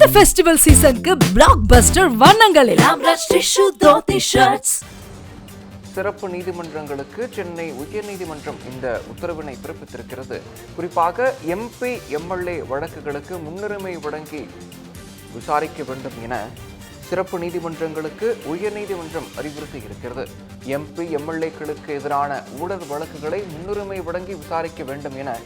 இந்த ஃபெஸ்டிவல் சீசனுக்கு பிளாக் பஸ்டர் வண்ணங்களில் சிறப்பு நீதிமன்றங்களுக்கு சென்னை உயர்நீதிமன்றம் இந்த உத்தரவினை பிறப்பித்திருக்கிறது. குறிப்பாக எம்பி எம்எல்ஏ வழக்குகளுக்கு முன்னுரிமை வழங்கி விசாரிக்க வேண்டும் என சிறப்பு நீதிமன்றங்களுக்கு உயர்நீதிமன்றம் அறிவுறுத்தி இருக்கிறது. எம்பி எம்எல்ஏக்களுக்கு எதிரான ஊழல் வழக்குகளை முன்னுரிமை வழங்கி விசாரிக்க வேண்டும் என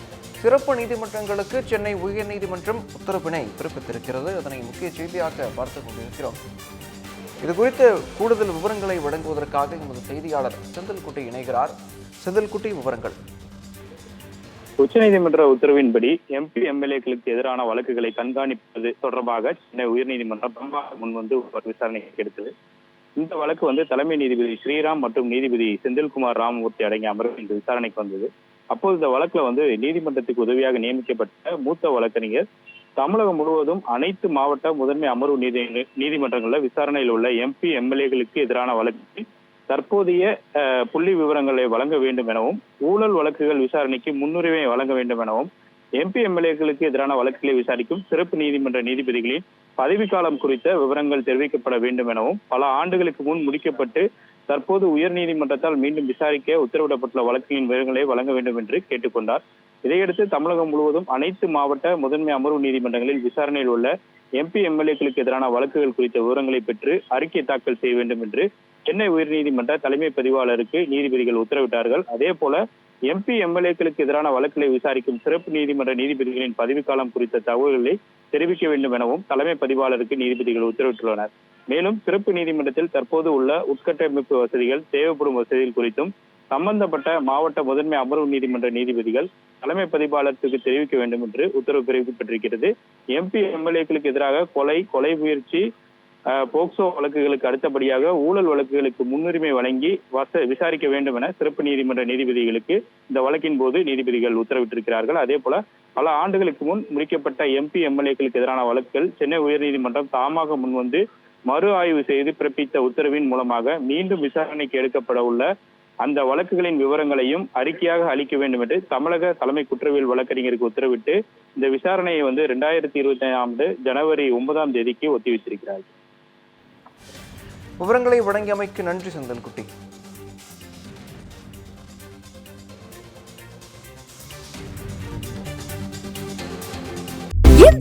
சிறப்பு நீதிமன்றங்களுக்கு சென்னை உயர்நீதிமன்றம் உத்தரவினை பிறப்பித்திருக்கிறது. அதனை முக்கிய செய்தியாக பார்த்து கொண்டிருக்கிறோம். இது குறித்து கூடுதல் விவரங்களை வழங்குவதற்காக எமது செய்தியாளர் செந்தில்குட்டி இணைகிறார். செந்தில்குட்டி விவரங்கள். உச்சநீதிமன்ற உத்தரவின்படி எம்பி எம்எல்ஏக்களுக்கு எதிரான வழக்குகளை கண்காணிப்பது தொடர்பாக சென்னை உயர்நீதிமன்றம் பம்பாக முன்வந்து ஒரு விசாரணைக்கு எடுத்தது. இந்த வழக்கு வந்து தலைமை நீதிபதி ஸ்ரீராம் மற்றும் நீதிபதி செந்தில்குமார் ராமமூர்த்தி அடங்கிய அமர்வு இந்த விசாரணைக்கு வந்தது. அப்போது இந்த வழக்குல வந்து நீதிமன்றத்துக்கு உதவியாக நியமிக்கப்பட்ட மூத்த வழக்கறிஞர் தமிழகம் முழுவதும் அனைத்து மாவட்ட முதன்மை அமர்வு நீதி நீதிமன்றங்களில் விசாரணையில் உள்ள எம்பி எம்எல்ஏகளுக்கு எதிரான வழக்கு. தற்போதைய அஹ், புள்ளி விவரங்களை வழங்க வேண்டும் எனவும் ஊழல் வழக்குகள் விசாரணைக்கு முன்னுரிமை வழங்க வேண்டும் எனவும் எம்பி எம்எல்ஏக்களுக்கு எதிரான வழக்குகளை விசாரிக்கும் சிறப்பு நீதிமன்ற நீதிபதிகளின் பதவிக்காலம் குறித்த விவரங்கள் தெரிவிக்கப்பட வேண்டும் எனவும் பல ஆண்டுகளுக்கு முன் முடிக்கப்பட்டு தற்போது உயர் நீதிமன்றத்தால் மீண்டும் விசாரிக்க உத்தரவிடப்பட்டுள்ள வழக்குகளின் விவரங்களை வழங்க வேண்டும் என்று கேட்டுக்கொண்டார். இதையடுத்து தமிழகம் முழுவதும் அனைத்து மாவட்ட முதன்மை அமர்வு நீதிமன்றங்களில் விசாரணையில் உள்ள எம்பி எம்எல்ஏக்களுக்கு எதிரான வழக்குகள் குறித்த விவரங்களை பெற்று அறிக்கை தாக்கல் செய்ய வேண்டும் என்று சென்னை உயர்நீதிமன்ற தலைமை பதிவாளருக்கு நீதிபதிகள் உத்தரவிட்டார்கள். அதே போல எம்பி எம்எல்ஏக்களுக்கு எதிரான வழக்குகளை விசாரிக்கும் சிறப்பு நீதிமன்ற நீதிபதிகளின் பதவிக்காலம் குறித்த தகவல்களை தெரிவிக்க வேண்டும் எனவும் தலைமை பதிவாளருக்கு நீதிபதிகள் உத்தரவிட்டுள்ளனர். மேலும் சிறப்பு நீதிமன்றத்தில் தற்போது உள்ள உட்கட்டமைப்பு வசதிகள் தேவைப்படும் வசதிகள் குறித்தும் சம்பந்தப்பட்ட மாவட்ட முதன்மை அமர்வு நீதிமன்ற நீதிபதிகள் தலைமை பதிவாளருக்கு தெரிவிக்க வேண்டும் என்று உத்தரவு பிறப்பிக்கப்பட்டிருக்கிறது. எம்பி எம்எல்ஏக்களுக்கு எதிராக கொலை கொலை முயற்சி போக்சோ வழக்குகளுக்கு அடுத்தபடியாக ஊழல் வழக்குகளுக்கு முன்னுரிமை வழங்கி வச விசாரிக்க வேண்டும் என சிறப்பு நீதிமன்ற நீதிபதிகளுக்கு இந்த வழக்கின் போது நீதிபதிகள் உத்தரவிட்டிருக்கிறார்கள். அதே போல பல ஆண்டுகளுக்கு முன் முடிக்கப்பட்ட எம்பி எம்எல்ஏக்களுக்கு எதிரான வழக்குகள் சென்னை உயர்நீதிமன்றம் தாமாக முன்வந்து மறு ஆய்வு செய்து பிறப்பித்த உத்தரவின் மூலமாக மீண்டும் விசாரணைக்கு எடுக்கப்பட உள்ள அந்த வழக்குகளின் விவரங்களையும் அறிக்கையாக அளிக்க வேண்டும் என்று தமிழக தலைமை குற்றவியல் வழக்கறிஞருக்கு உத்தரவிட்டு இந்த விசாரணையை வந்து இரண்டாயிரத்தி இருபத்தி ஆண்டு ஜனவரி ஒன்பதாம் தேதிக்கு ஒத்திவைத்திருக்கிறார் விவரங்களை வழங்கியமைக்கு நன்றி சந்தன்குட்டி.